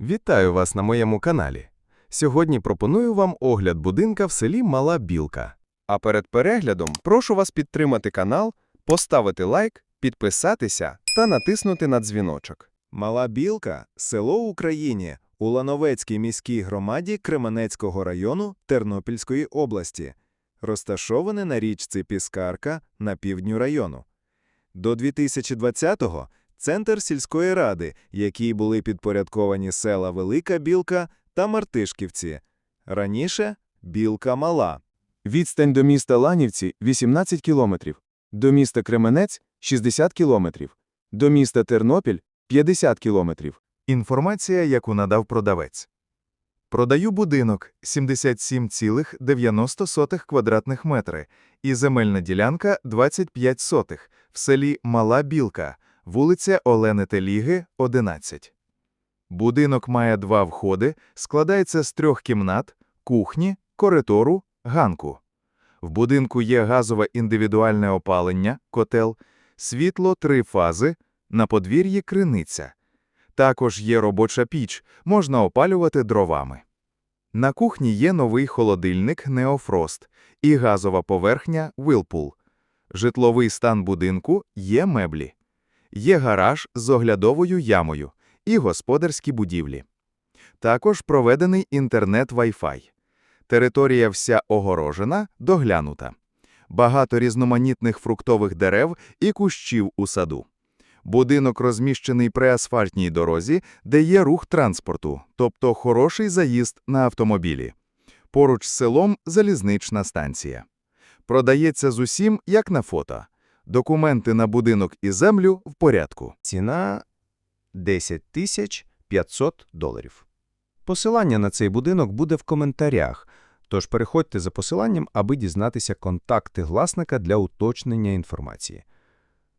Вітаю вас на моєму каналі. Сьогодні пропоную вам огляд будинка в селі Мала Білка. А перед переглядом прошу вас підтримати канал, поставити лайк, підписатися та натиснути на дзвіночок. Мала Білка – село Україні у Лановецькій міській громаді Кременецького району Тернопільської області, розташоване на річці Піскарка на півдню району. До 2020-го – центр сільської ради, якій були підпорядковані села Велика Білка та Мартишківці. Раніше – Білка Мала. Відстань до міста Ланівці – 18 кілометрів, до міста Кременець – 60 кілометрів, до міста Тернопіль – 50 кілометрів. Інформація, яку надав продавець. Продаю будинок 77,90 квадратних метри і земельна ділянка 25 сотих в селі Мала Білка, вулиця Олени Теліги, 11. Будинок має два входи, складається з трьох кімнат, кухні, коридору, ганку. В будинку є газове індивідуальне опалення, котел, світло три фази, на подвір'ї криниця. Також є робоча піч, можна опалювати дровами. На кухні є новий холодильник Неофрост і газова поверхня Whirlpool. Житловий стан будинку є меблі. Є гараж з оглядовою ямою і господарські будівлі. Також проведений інтернет Wi-Fi. Територія вся огорожена, доглянута. Багато різноманітних фруктових дерев і кущів у саду. Будинок розміщений при асфальтній дорозі, де є рух транспорту, тобто хороший заїзд на автомобілі. Поруч з селом залізнична станція. Продається з усім, як на фото. Документи на будинок і землю в порядку. Ціна 10 тисяч 500 доларів. Посилання на цей будинок буде в коментарях, тож переходьте за посиланням, аби дізнатися контакти власника для уточнення інформації.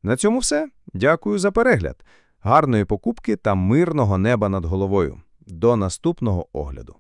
На цьому все. Дякую за перегляд. Гарної покупки та мирного неба над головою. До наступного огляду.